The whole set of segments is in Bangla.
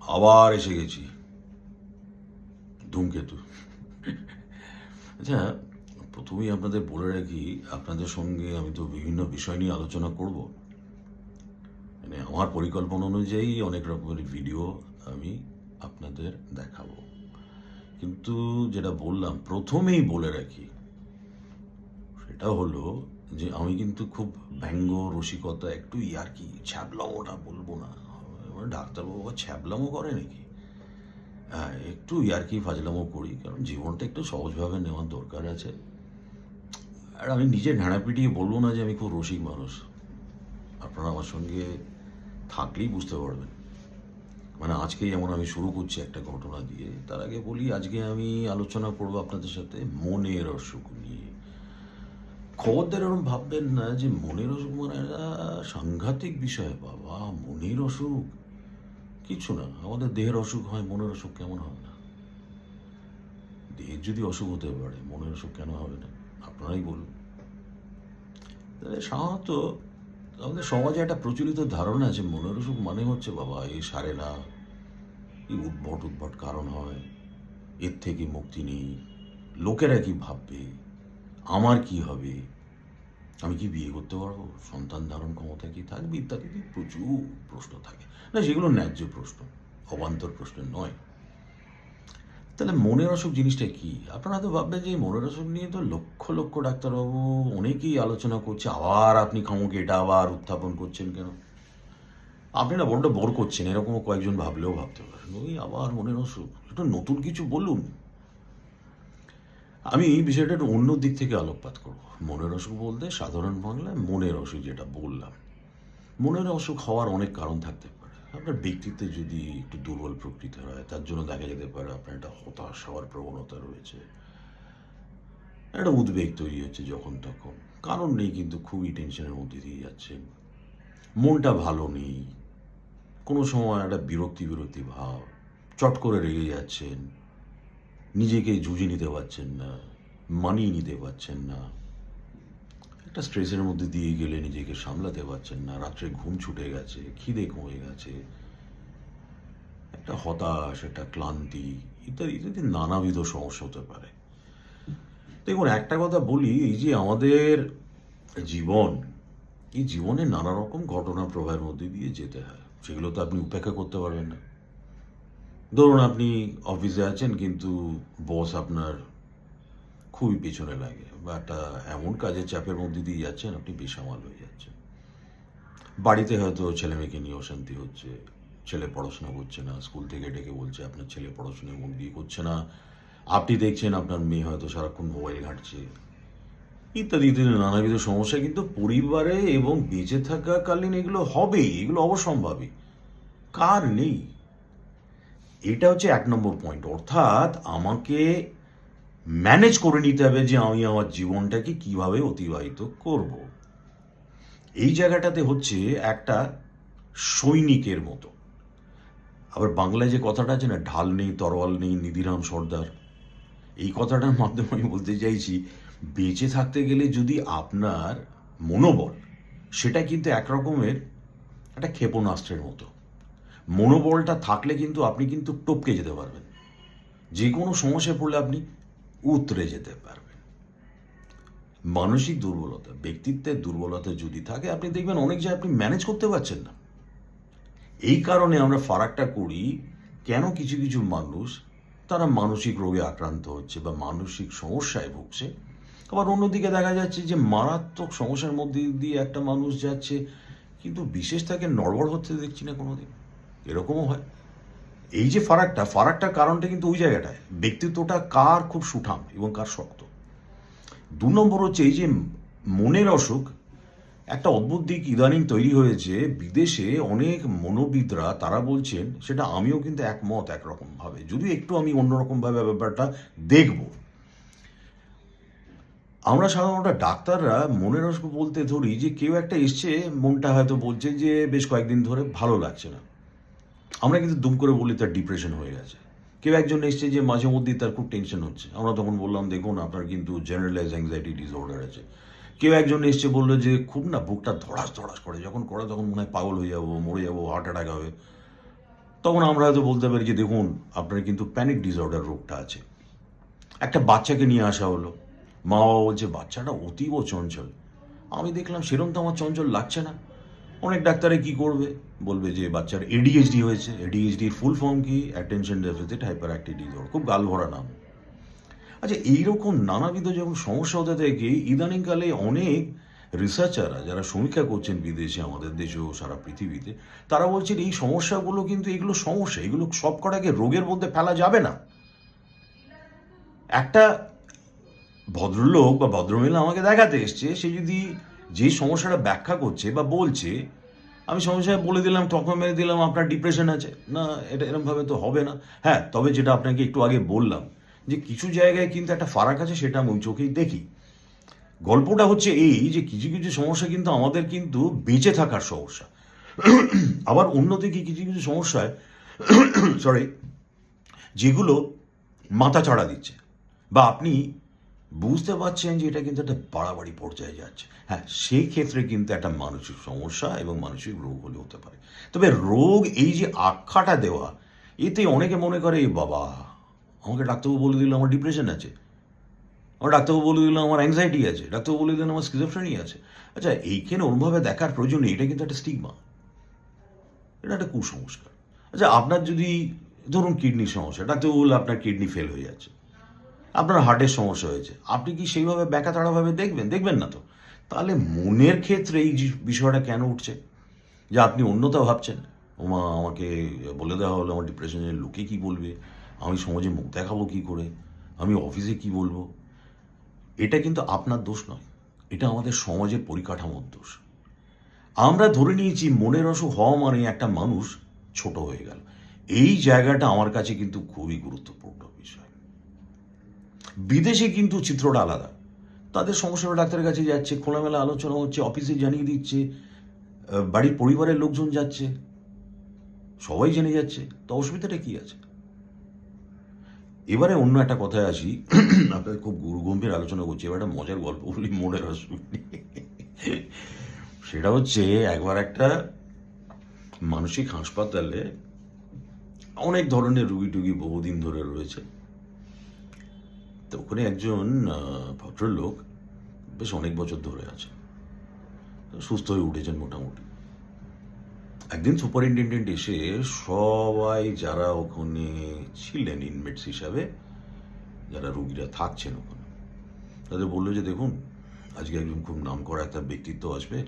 আবার এসে গেছি। ধূমকেতু। আচ্ছা প্রথমেই আপনাদের বলে রাখি, আপনাদের সঙ্গে আমি তো বিভিন্ন বিষয় নিয়ে আলোচনা করব। মানে আমার পরিকল্পনা অনুযায়ী অনেক রকমের ভিডিও আমি আপনাদের দেখাবো। কিন্তু যেটা বললাম, প্রথমেই বলে রাখি, সেটা হলো যে আমি কিন্তু খুব ব্যঙ্গ রসিকতা, একটু ইয়ার্কি ছ্যাবলামোটা বলব না। মানে ডাক্তারবাবু আবার ছ্যাবলামো করে নাকি? হ্যাঁ একটু ইয়ার্কি ফাজলামও করি, কারণ জীবনটা একটু সহজভাবে নেওয়ার দরকার আছে। আর আমি নিজে ঢাঁড়া পিটিয়ে বলব না যে আমি খুব রসিক মানুষ। আপনারা আমার সঙ্গে থাকলেই বুঝতে পারবেন। মানে আজকে যেমন আমি শুরু করছি একটা ঘটনা দিয়ে, তার আগে বলি, আজকে আমি আলোচনা করব আপনাদের সাথে মনের অসুখ নিয়ে। খবরদার এরকম ভাববেন না যে মনের অসুখ মানে সাংঘাতিক বিষয়, বাবা, মনের অসুখ। কিছু না, আমাদের দেহের অসুখ হয়, মনের অসুখ কেমন হবে না? দেহের যদি অসুখ হতে পারে, মনের অসুখ কেন হবে না? আপনারাই বলুন। তাহলে সাধারণত আমাদের সমাজে একটা প্রচলিত ধারণা আছে, মনের অসুখ মানে হচ্ছে, বাবা এই সারে না, এই উদ্ভট উদ্ভট কারণ হয়, এর থেকে মুক্তি নেই, লোকেরা কি ভাববে, আমার কি হবে? আমি কি বিয়ে করতে পারব? সন্তান ধারণ ক্ষমতা কি থাকবে? ইত্যাদি প্রচুর প্রশ্ন থাকে। না, সেগুলো ন্যায্য প্রশ্ন, অবান্তর প্রশ্ন নয়। তাহলে মনের অসুখ জিনিসটা কি? আপনারা তো ভাববেন যে মনের অসুখ নিয়ে তো লক্ষ লক্ষ ডাক্তারবাবু অনেকেই আলোচনা করছে, আবার আপনি খামুকে এটা আবার উত্থাপন করছেন কেন? আপনি না বড্ড বোর করছেন, এরকমও কয়েকজন ভাবলেও ভাবতে পারেন। ওই আবার মনের অসুখ। একটু নতুন কিছু বলুন। আমি এই বিষয়টা একটু অন্য দিক থেকে আলোকপাত করব। মনের অসুখ বলতে সাধারণ বাংলায় মনের অসুখ যেটা বললাম। মনের অসুখ হওয়ার অনেক কারণ থাকতে পারে। আপনার ব্যক্তিত্বে যদি একটু দুর্বল প্রকৃতির হয়, তার জন্য দেখা যেতে পারে আপনার একটা হতাশ হওয়ার প্রবণতা রয়েছে। একটা উদ্বেগ তৈরি হচ্ছে যখন তখন। কারণ নেই কিন্তু খুবই টেনশনের মধ্যে দিয়ে যাচ্ছেন মনটা ভালো নেই। কোনো সময় একটা বিরক্তি বিরক্তি ভাব চট করে রেগে যাচ্ছেন। নিজেকে জুঝে নিতে পারছেন না, মানিয়ে নিতে পারছেন না। একটা স্ট্রেসের মধ্যে দিয়ে গেলে নিজেকে সামলাতে পারছেন না। রাত্রে ঘুম ছুটে গেছে, খিদে কমে গেছে, একটা হতাশ, একটা ক্লান্তি, ইত্যাদি ইত্যাদি নানাবিধ সমস্যা হতে পারে। দেখুন, একটা কথা বলি, এই যে আমাদের জীবন, এই জীবনে নানা রকম ঘটনা প্রবাহের মধ্যে দিয়ে যেতে হয়, সেগুলো তো আপনি উপেক্ষা করতে পারবেন না। ধরুন আপনি অফিসে আছেন, কিন্তু বস আপনার খুবই পেছনে লাগে বা একটা এমন কাজের চাপের মধ্যে দিয়ে যাচ্ছেন, আপনি বেসামাল হয়ে যাচ্ছেন। বাড়িতে হয়তো ছেলে মেয়েকে নিয়ে অশান্তি হচ্ছে, ছেলে পড়াশোনা করছে না, স্কুল থেকে ডেকে বলছে, আপনার ছেলে পড়াশোনায় মন দিয়ে করছে না, আপনি দেখছেন আপনার মেয়ে হয়তো সারাক্ষণ মোবাইল ঘাঁটছে, ইত্যাদি ইত্যাদি নানাবিধ সমস্যা, কিন্তু পরিবারে এবং বেঁচে থাকাকালীন এগুলো হবেই, এগুলো অবসম্ভাবী। কার নেই? এটা হচ্ছে এক নম্বর পয়েন্ট অর্থাৎ আমাকে ম্যানেজ করে নিতে হবে যে আমি আমার জীবনটাকে কীভাবে অতিবাহিত করব। এই জায়গাটাতে হচ্ছে একটা সৈনিকের মতো। আবার বাংলায় যে কথাটা আছে না, ঢাল নেই, তরোয়াল নেই, নিধিরাম সর্দার, এই কথাটার মাধ্যমে আমি বলতে চাইছি, বেঁচে থাকতে গেলে যদি আপনার মনোবল, সেটা কিন্তু একরকমের একটা ক্ষেপণাস্ত্রের মতো। মনোবলটা থাকলে কিন্তু আপনি কিন্তু টপকে যেতে পারবেন। যে কোনো সমস্যায় পড়লে আপনি উতরে যেতে পারবেন। মানসিক দুর্বলতা, ব্যক্তিত্বের দুর্বলতা যদি থাকে, আপনি দেখবেন অনেক জায়গায় আপনি ম্যানেজ করতে পারছেন না। এই কারণে আমরা ফারাকটা করি, কেন কিছু কিছু মানুষ তারা মানসিক রোগে আক্রান্ত হচ্ছে বা মানসিক সমস্যায় ভুগছে। আবার অন্যদিকে দেখা যাচ্ছে যে মারাত্মক সমস্যার মধ্যে দিয়ে একটা মানুষ যাচ্ছে, কিন্তু বিশেষ তাকে নড়বড় হতে দেখছি না কোনোদিন। এরকমও হয়। এই যে ফারাকটা, ফারাকটার কারণটা কিন্তু ওই জায়গাটায়। ব্যক্তিত্বটা কার খুব সুঠাম এবং কার শক্ত। দু নম্বর হচ্ছে এই যে মনের অসুখ, একটা অদ্ভুত দিক ইদানিং তৈরি হয়েছে। বিদেশে অনেক মনোবিদরা, তারা বলছেন, সেটা আমিও কিন্তু একমত একরকমভাবে। যদিও একটু আমি অন্যরকমভাবে ব্যাপারটা দেখব। আমরা সাধারণত ডাক্তাররা মনের অসুখ বলতে ধরি যে কেউ একটা এসছে, মনটা হয়তো বলছে যে বেশ কয়েকদিন ধরে ভালো লাগছে না। আমরা কিন্তু দুম করে বলি তার ডিপ্রেশন হয়ে গেছে। কেউ একজন এসছে যে মাঝে মধ্যেই তার খুব টেনশন হচ্ছে। আমরা তখন বললাম, দেখুন, আপনার কিন্তু জেনারেলাইজ অ্যাংজাইটি ডিসঅর্ডার আছে। কেউ একজন এসছে বলল যে, খুব না বুকটা ধড়াস ধড়াস করে। যখন করে তখন মনে হয় পাগল হয়ে যাব, মরে যাব হার্ট অ্যাটাক হবে। তখন আমরা হয়তো বলতে পারি যে, দেখুন, আপনার কিন্তু প্যানিক ডিসঅর্ডার রোগটা আছে। একটা বাচ্চাকে নিয়ে আসা হলো। মা বাবা বলছে, বাচ্চাটা অতীব চঞ্চল। আমি দেখলাম, সেরকম তো আমার চঞ্চল লাগছে না। অনেক ডাক্তারে কি করবে? বলবে যে বাচ্চার এডিএইচডি হয়েছে। এডিএইচডির ফুল ফর্ম কি? Attention deficit hyperactive disorder খুব গাল ভরা নাম। আচ্ছা এইরকম নানাবিধ যখন সমস্যা হতে থাকে, ইদানিংকালে অনেক রিসার্চাররা যারা সমীক্ষা করছেন বিদেশে, আমাদের দেশে ও সারা পৃথিবীতে, তারা বলছেন এই সমস্যাগুলো কিন্তু, এগুলো সমস্যা। এগুলো সব কটাকে রোগের মধ্যে ফেলা যাবে না। একটা ভদ্রলোক বা ভদ্রমহিলা আমাকে দেখাতে এসছে, সে যদি যে সমস্যাটা ব্যাখ্যা করছে বা বলছে, আমি সঙ্গে বলে দিলাম তখন মেরে দিলাম, আপনার ডিপ্রেশন আছে। না, এটা এরমভাবে তো হবে না। হ্যাঁ তবে যেটা আপনাকে একটু আগে বললাম, যে কিছু জায়গায় কিন্তু একটা ফারাক আছে, সেটা আমি চোখেই দেখি। গল্পটা হচ্ছে এই যে কিছু কিছু সমস্যা কিন্তু আমাদের কিন্তু বেঁচে থাকার সমস্যা। আবার অন্যদিকে কিছু কিছু সমস্যায় সরি যেগুলো মাথা চাড়া দিচ্ছে। বা আপনি বুঝতে পারছেন যে এটা কিন্তু একটা বাড়াবাড়ি পর্যায়ে যাচ্ছে। হ্যাঁ সেই ক্ষেত্রে কিন্তু একটা মানসিক সমস্যা এবং মানসিক রোগ হলে হতে পারে। তবে রোগ, এই যে আখ্যাটা দেওয়া, এতে অনেকে মনে করে, "এ বাবা, আমাকে ডাক্তারবাবু বলে দিল আমার ডিপ্রেশন আছে। আমার ডাক্তারবাবু বলে দিল আমার অ্যাংজাইটি আছে। ডাক্তারবাবু বলে দিলেন আমার স্কিজোফ্রেনি আছে। আচ্ছা এইখানে ওরমভাবে দেখার প্রয়োজন নেই, এটা কিন্তু একটা স্টিগমা এটা একটা কুসংস্কার। আচ্ছা আপনার যদি, ধরুন কিডনির সমস্যা, ডাক্তারবাবু বলল আপনার কিডনি ফেল হয়ে যাচ্ছে। আপনার হার্টের সমস্যা হয়েছে। আপনি কি সেইভাবে ব্যাকাতাড়াভাবে দেখবেন? দেখবেন না তো। তাহলে মনের ক্ষেত্রে এই বিষয়টা কেন উঠছে? যে আপনি অন্যতা ভাবছেন। ওমা, আমাকে বলে দেওয়া হলো আমার ডিপ্রেশনের লোকে কি বলবে? আমি সমাজে মুখ দেখাবো কি করে? আমি অফিসে কি বলব? এটা কিন্তু আপনার দোষ নয়। এটা আমাদের সমাজের পরিকাঠামোর দোষ। আমরা ধরে নিয়েছি মনের অসুখ হওয়া মানে একটা মানুষ ছোট হয়ে গেল। এই জায়গাটা আমার কাছে কিন্তু খুবই গুরুত্বপূর্ণ। বিদেশে কিন্তু চিত্রটা আলাদা। তাদের সমস্যাটা ডাক্তারের কাছে যাচ্ছে, খোলামেলা আলোচনা হচ্ছে অফিসে জানিয়ে দিচ্ছে বাড়ির পরিবারের লোকজন যাচ্ছে, সবাই জেনে যাচ্ছে, তো অসুবিধাটা কি আছে? এবারে অন্য একটা কথায় আসি, আপনাদের খুব গুরুগম্ভীর আলোচনা করছি, এবার একটা মজার গল্প বলি, মনের অসুখ সেটা হচ্ছে একবার একটা মানসিক হাসপাতালে অনেক ধরনের রুগী টুগী বহুদিন ধরে রয়েছে। তো ওখানে একজন ভদ্রলোক বেশ অনেক বছর ধরে আছে সুস্থ হয়ে উঠেছেন মোটামুটি। একদিন সুপারিনটেন্ডেন্ট এসে সবাই যারা ওখানে ছিলেন ইনমেটস হিসাবে, যারা রুগীরা থাকছেন ওখানে, তাদের বলল যে, দেখুন, আজকে একজন খুব নাম করা একটা ব্যক্তিত্ব আসবে,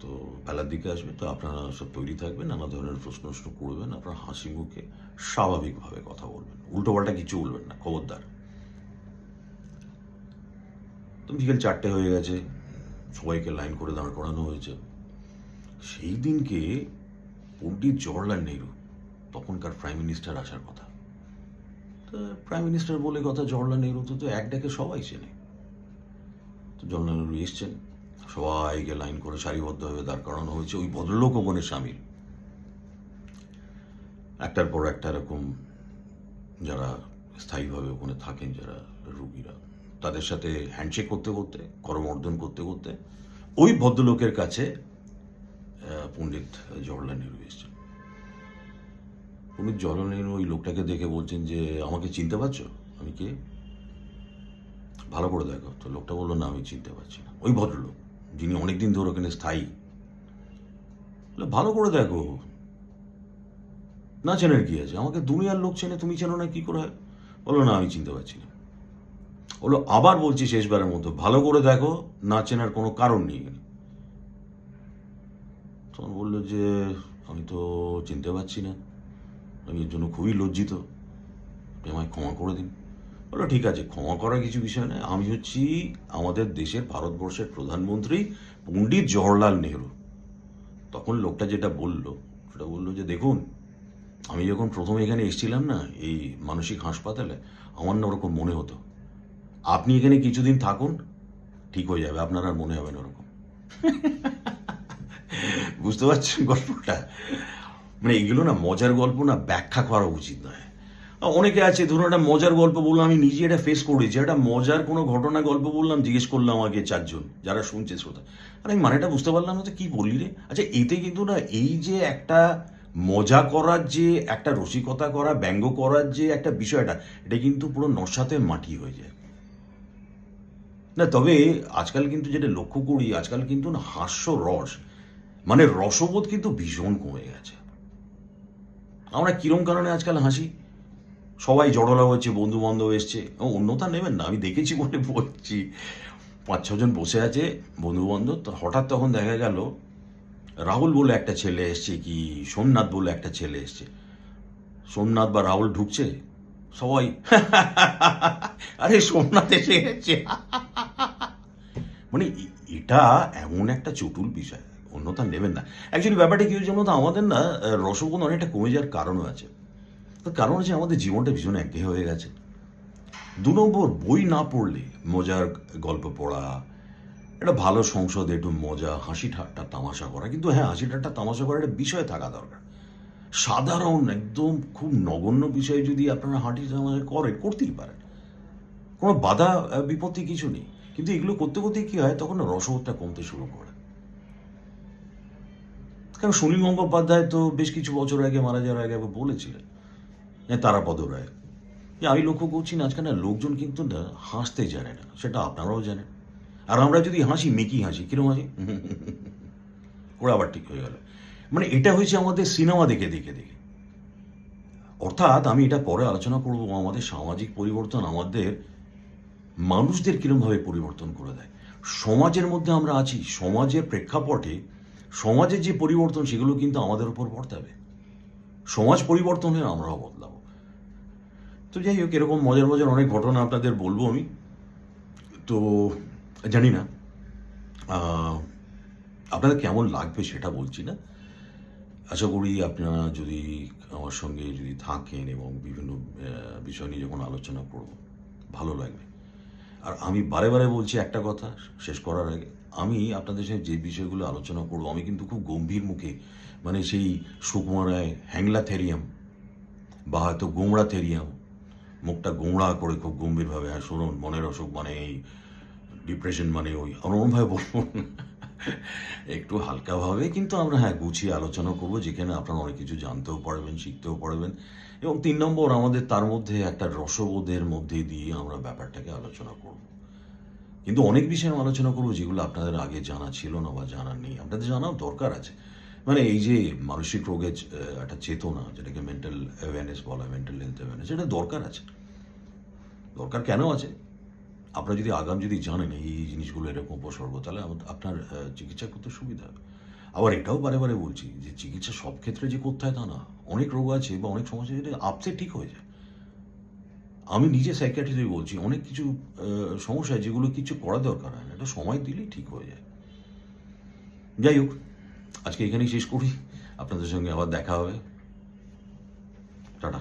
তো বেলার দিকে আসবে, তো আপনারা সব তৈরি থাকবেন, নানা ধরনের প্রশ্ন প্রশ্ন করবেন, আপনারা হাসি মুখে স্বাভাবিকভাবে কথা বলবেন। উল্টোপাল্টা কিছু বলবেন না, খবরদার। তো বিকেল চারটে হয়ে গেছে। সবাইকে লাইন করে দাঁড় করানো হয়েছে। সেই দিনকে পণ্ডিত জওয়াহরলাল নেহরু, তখনকার প্রাইম মিনিস্টার আসার কথা। তো প্রাইম মিনিস্টার বলে কথা জওয়াহরলাল নেহরু তো তো এক ডেকে সবাই চেনে। তো জওয়াহরলাল নেহরু এসছেন। সবাইকে লাইন করে সারিবদ্ধভাবে দাঁড় করানো হয়েছে। ওই ভদ্রলোক ওখানে সামিল। একটার পর একটা এরকম যারা স্থায়ীভাবে ওখানে থাকেন, যারা রুগীরা। তাদের সাথে হ্যান্ডশেক করতে করতে, করমর্দন করতে করতে, ওই ভদ্রলোকের কাছে পণ্ডিত জওয়াহরলাল নেহরু এসেছেন। পণ্ডিত জওয়াহরলাল নেহরু ওই লোকটাকে দেখে বলছেন যে, আমাকে চিনতে পারছ? আমি কে? ভালো করে দেখো। তো লোকটা বলল, না, আমি চিনতে পারছি না। ওই ভদ্রলোক, যিনি অনেকদিন ধরে ওখানে স্থায়ী ভালো করে দেখো। না চেনার কি আছে? আমাকে দুনিয়ার লোক চেনে, তুমি চেনো না, কি করে? বলো না, আমি চিনতে পারছি না। বলল আবার বলছি শেষবারের মতো, ভালো করে দেখো, না চেনার কোনো কারণ নেই। তখন বলল যে, আমি তো চিনতে পারছি না। আমি এর জন্য খুবই লজ্জিত। আমায় ক্ষমা করে দিন। বলল, ঠিক আছে, ক্ষমা করার কিছু বিষয় নয়। আমি হচ্ছি আমাদের দেশের ভারতবর্ষের প্রধানমন্ত্রী পণ্ডিত জওহরলাল নেহরু। তখন লোকটা যেটা বলল, সেটা বলল যে, দেখুন, আমি যখন প্রথম এখানে এসেছিলাম না, এই মানসিক হাসপাতালে, আমার না ওরকম মনে হতো। আপনি এখানে কিছুদিন থাকুন, ঠিক হয়ে যাবে, আপনার আর মনে হবে না ওরকম। বুঝতে পারছেন গল্পটা? মানে এগুলো না মজার গল্প না ব্যাখ্যা করা উচিত নয়। অনেকে আছে, ধরুন একটা মজার গল্প বললাম, আমি নিজে এটা ফেস করেছি, একটা মজার কোনো ঘটনা গল্প বললাম, জিজ্ঞেস করলাম আমাকে চারজন, যারা শুনছে, শ্রোতা। আর আমি মানেটা বুঝতে পারলাম না, তো কি বললি রে? আচ্ছা এতে কিন্তু না এই যে একটা মজা করার যে, একটা রসিকতা করা, ব্যঙ্গ করার যে একটা বিষয়টা, এটা কিন্তু পুরো নশাতে মাটি হয়ে যায়। না, তবে আজকাল কিন্তু যেটা লক্ষ্য করি, আজকাল কিন্তু না হাস্য রস মানে রসবোধ কিন্তু ভীষণ কমে গেছে। আমরা কিরম কারণে আজকাল হাসি? সবাই জড়লা হচ্ছে বন্ধু বান্ধব এসছে অন্যতা নেবেন না, আমি দেখেছি বলে বলছি। পাঁচ ছজন বসে আছে বন্ধু বান্ধব তো হঠাৎ তখন দেখা গেল, রাহুল বলে একটা ছেলে এসছে কি, সোমনাথ বলে একটা ছেলে এসছে। সোমনাথ বা রাহুল ঢুকছে, সবাই, আরে সোমনাথ এসে গেছে। মানে এটা এমন একটা চটুল বিষয় অন্যথা নেবেন না। অ্যাকচুয়ালি ব্যাপারটা কি হয়েছে জানো তো আমাদের না আহ, অনেকটা কমে যাওয়ার কারণও আছে। তার কারণ হচ্ছে আমাদের জীবনটা ভীষণ একঘেয়ে হয়ে গেছে। দু নম্বর বই না পড়লে মজার গল্প পড়া একটা ভালো সংসদে একটু মজা হাসি ঠাট্টা তামাশা করা। কিন্তু হ্যাঁ হাসি ঠাট্টা তামাশা করা একটা বিষয় থাকা দরকার। সাধারণ একদম খুব নগণ্য বিষয়ে যদি আপনারা হাঁটি তামাশা করেন করতেই পারেন। কোনো বাধা বিপত্তি কিছু নেই। কিন্তু এগুলো করতে করতে কি হয়? তখন রসবোধটা কমতে শুরু করে। কারণ সুনীল গঙ্গোপাধ্যায় তো বেশ কিছু বছর আগে, মারা যাওয়ার আগে একবার বলেছিলেন তারাপদ রায়। আমি লক্ষ্য করছি না, আজকাল না লোকজন কিন্তু না হাসতে জানে না, সেটা আপনারাও জানেন। আর আমরা যদি হাসি, মেকি হাসি, কিরম হাসি? ওরা আবার ঠিক হয়ে গেল। মানে এটা হয়েছে আমাদের সিনেমা দেখে দেখে দেখে। অর্থাৎ আমি এটা পরে আলোচনা করব, আমাদের সামাজিক পরিবর্তন, আমাদের মানুষদের কিরমভাবে পরিবর্তন করে দেয়? সমাজের মধ্যে আমরা আছি, সমাজের প্রেক্ষাপটে সমাজের যে পরিবর্তন, সেগুলো কিন্তু আমাদের উপর বর্তাবে সমাজ পরিবর্তন হয়ে আমরাও বদলাবো। তো যাই হোক, এরকম মজার মজার অনেক ঘটনা আপনাদের বলব আমি। তো জানি না আপনাদের কেমন লাগবে সেটা বলছি না। আশা করি আপনারা যদি আমার সঙ্গে যদি থাকেন এবং বিভিন্ন বিষয় নিয়ে যখন আলোচনা করব, ভালো লাগবে। আর আমি বারে বারে বলছি একটা কথা শেষ করার আগে আমি আপনাদের সাথে যে বিষয়গুলো আলোচনা করব, আমি কিন্তু খুব গম্ভীর মুখে মানে সেই সুকুমার রায় হ্যাংলা থেরিয়াম বা হয়তো গোমড়া থেরিয়াম, মুখটা গোমড়া করে খুব গম্ভীরভাবে হ্যাঁ শুনুন, মনের অসুখ মানে এই ডিপ্রেশন মানে ওই অন্যভাবে বলব না। একটু হালকাভাবে কিন্তু আমরা হ্যাঁ গুছিয়ে আলোচনা করব, যেখানে আপনারা অনেক কিছু জানতেও পারবেন, শিখতেও পারবেন। এবং তিন নম্বর, আমাদের তার মধ্যে একটা রসবোধের মধ্যে দিয়ে আমরা ব্যাপারটাকে আলোচনা করব। কিন্তু অনেক বিষয়ে আমি আলোচনা করব যেগুলো আপনাদের আগে জানা ছিল না বা জানা নেই। আপনাদের জানাও দরকার আছে। মানে এই যে মানসিক রোগের একটা চেতনা, যেটাকে মেন্টাল অ্যাওয়ারনেস বলা মেন্টাল হেলথ অ্যাওয়ারনেস এটা দরকার আছে। দরকার কেন আছে? আপনারা যদি আগাম যদি জানেন এই জিনিসগুলো এরকম উপসর্গ, তাহলে আপনার চিকিৎসা করতে সুবিধা হবে। আবার এটাও বারে বারে বলছি যে চিকিৎসা সব ক্ষেত্রে যে করতে হয় তা না। অনেক রোগ আছে বা অনেক সমস্যা যেটা আপসে ঠিক হয়ে যায়। আমি নিজে সাইকিয়াট্রিতে বলছি, অনেক কিছু সমস্যা যেগুলো কিছু করা দরকার হয় না এটা সময় দিলেই ঠিক হয়ে যায়। যাই হোক, আজকে এখানেই শেষ করি। আপনাদের সঙ্গে আবার দেখা হবে। টাটা।